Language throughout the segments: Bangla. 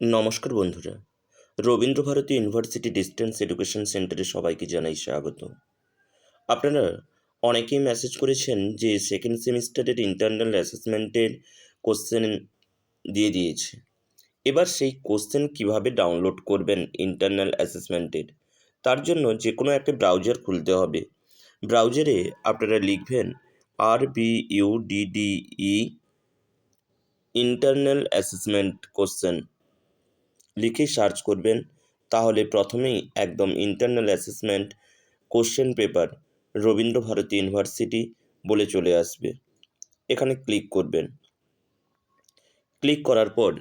নমস্কার বন্ধুরা। রবীন্দ্রভারতী ইউনিভার্সিটি ডিস্টেন্স এডুকেশন সেন্টারে সবাইকে জানাই স্বাগত। আপনারা অনেকেই মেসেজ করেছেন যে সেকেন্ড সেমিস্টারের ইন্টারনাল অ্যাসেসমেন্টের কোশ্চেন দিয়ে দিয়েছে। এবার সেই কোশ্চেন কীভাবে ডাউনলোড করবেন ইন্টারনাল অ্যাসেসমেন্টের তার জন্য যে কোনো একটা ব্রাউজার খুলতে হবে। ব্রাউজারে আপনারা লিখবেন R B U D E internal assessment question লিখে সার্চ করবেন। তাহলে প্রথমেই একদম internal assessment question paper Rabindra Bharati university বলে চলে আসবে। এখানে ক্লিক করবেন। ক্লিক করার পর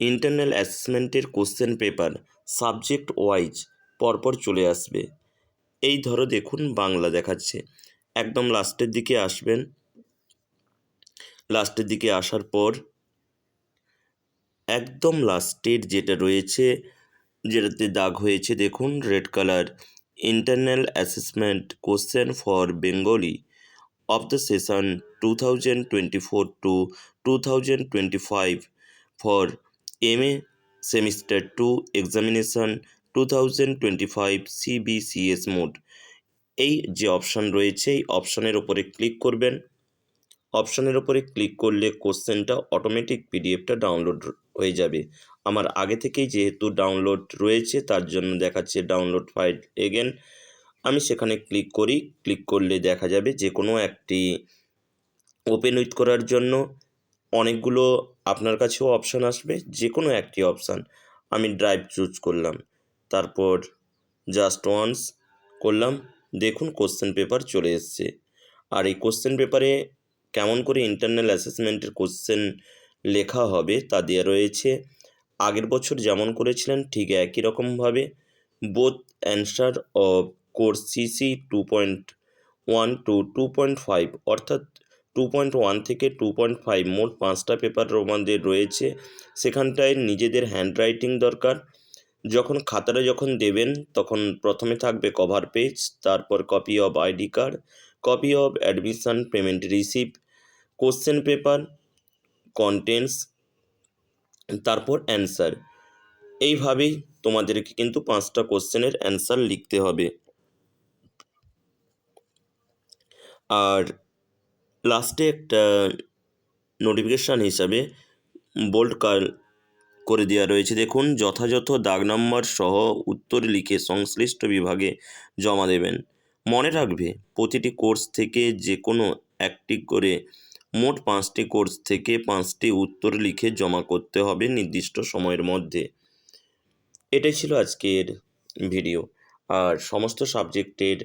ইন্টারনাল অ্যাসেসমেন্টের কোশ্চেন পেপার সাবজেক্ট ওয়াইজ পরপর চলে আসবে। এই ধরো দেখুন বাংলা দেখাচ্ছে। একদম লাস্টের দিকে আসবেন। লাস্টের দিকে আসার পর একদম লাস্টের যেটা রয়েছে, যেটাতে দাগ হয়েছে, দেখুন, red colour, internal assessment question for Bengali of the session two thousand twenty four to two thousand twenty five for M A semester two examination two thousand twenty five CBCS mode. এই যে অপশান রয়েছে, এই অপশানের ওপরে ক্লিক করবেন। অপশানের ওপরে ক্লিক করলে কোশ্চেনটা অটোমেটিক পিডিএফটা ডাউনলোড হয়ে যাবে। আমার আগে থেকেই যেহেতু ডাউনলোড রয়েছে, তার জন্য দেখাচ্ছে ডাউনলোড ফাইল এগেন আমি সেখানে ক্লিক করি, ক্লিক করলে দেখা যাবে যে কোনো একটি ওপেন উইথ করার জন্য অনেকগুলো আপনার কাছেও অপশান আসবে, যে কোনো একটি অপশান আমি ড্রাইভ চুজ করলাম, তারপর জাস্ট ওয়ান্স করলাম, দেখুন কোশ্চেন পেপার চলে এসছে। আর এই কোশ্চেন পেপারে কেমন করে ইন্টারনাল অ্যাসেসমেন্টের কোশ্চেন লেখা হবে তা দেওয়া রয়েছে। আগের বছর যেমন করেছিলেন, ঠিক একই রকমভাবে। Both answer of course CC two point one to two point five অর্থাৎ টু পয়েন্ট ওয়ান থেকে টু পয়েন্ট ফাইভ মোট পাঁচটা পেপার আমাদের রয়েছে। সেখানটায় নিজেদের হ্যান্ডরাইটিং দরকার। যখন খাতাটা যখন দেবেন, তখন প্রথমে থাকবে কভার পেজ তারপর copy of ID card copy of admission payment receipt question paper contents তারপর অ্যান্সার এইভাবেই তোমাদেরকে কিন্তু পাঁচটা কোশ্চেনের অ্যান্সার লিখতে হবে। আর লাস্টে একটা নোটিফিকেশান হিসাবে বোল্ড কার করে দেওয়া রয়েছে। দেখুন, যথাযথ দাগ নম্বর সহ উত্তর লিখে সংশ্লিষ্ট বিভাগে জমা দেবেন। মনে রাখবে, প্রতিটি কোর্স থেকে যে কোনো একটি করে মোট পাঁচটি কোর্স থেকে পাঁচটি উত্তর লিখে জমা করতে হবে নির্দিষ্ট সময়ের মধ্যে। এটাই ছিল আজকের ভিডিও। আর সমস্ত সাবজেক্টের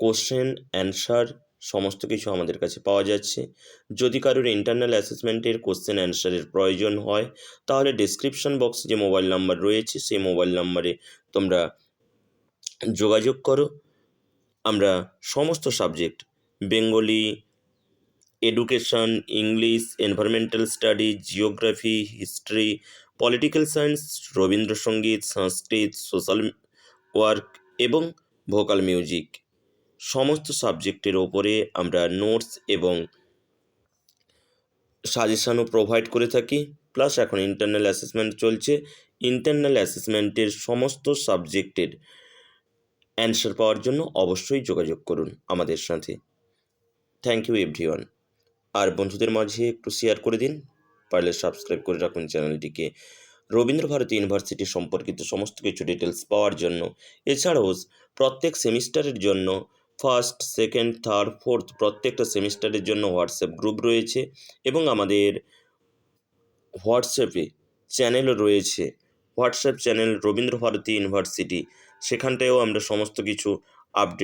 কোশ্চেন, অ্যান্সার, সমস্ত কিছু আমাদের কাছে পাওয়া যাচ্ছে। যদি কারোর ইন্টারনাল অ্যাসেসমেন্টের কোশ্চেন, অ্যান্সারের প্রয়োজন হয়, তাহলে ডিসক্রিপশন বক্সে যে মোবাইল নাম্বার রয়েছে, সেই মোবাইল নাম্বারে তোমরা যোগাযোগ করো। আমরা সমস্ত subject, Bengali education English environmental study geography history political science Rabindrasangeet, Sanskrit social work এবং ভোকাল মিউজিক সমস্ত সাবজেক্টের ওপরে আমরা নোটস এবং সাজেশানও প্রোভাইড করে থাকি। প্লাস এখন ইন্টারনাল অ্যাসেসমেন্ট চলছে। ইন্টারনাল অ্যাসেসমেন্টের সমস্ত সাবজেক্টের অ্যান্সার পাওয়ার জন্য অবশ্যই যোগাযোগ করুন আমাদের সাথে। থ্যাংক ইউ এভরিওয়ান আর বন্ধুদের মাঝে একটু শেয়ার করে দিন, পারলে সাবস্ক্রাইব করে রাখুন চ্যানেলটিকে রবীন্দ্রভারতী ইউনিভার্সিটি সম্পর্কিত সমস্ত কিছু ডিটেলস পাওয়ার জন্য, এছাড়াও প্রত্যেক সেমিস্টারের জন্য ফার্স্ট সেকেন্ড থার্ড ফোর্থ প্রত্যেকটা সেমিস্টারের জন্য হোয়াটসঅ্যাপ গ্রুপ রয়েছে এবং আমাদের হোয়াটসঅ্যাপে চ্যানেলও রয়েছে। হোয়াটসঅ্যাপ চ্যানেল রবীন্দ্রভারতী ইউনিভার্সিটি সেখানটায়ও আমরা সমস্ত কিছু আপডেট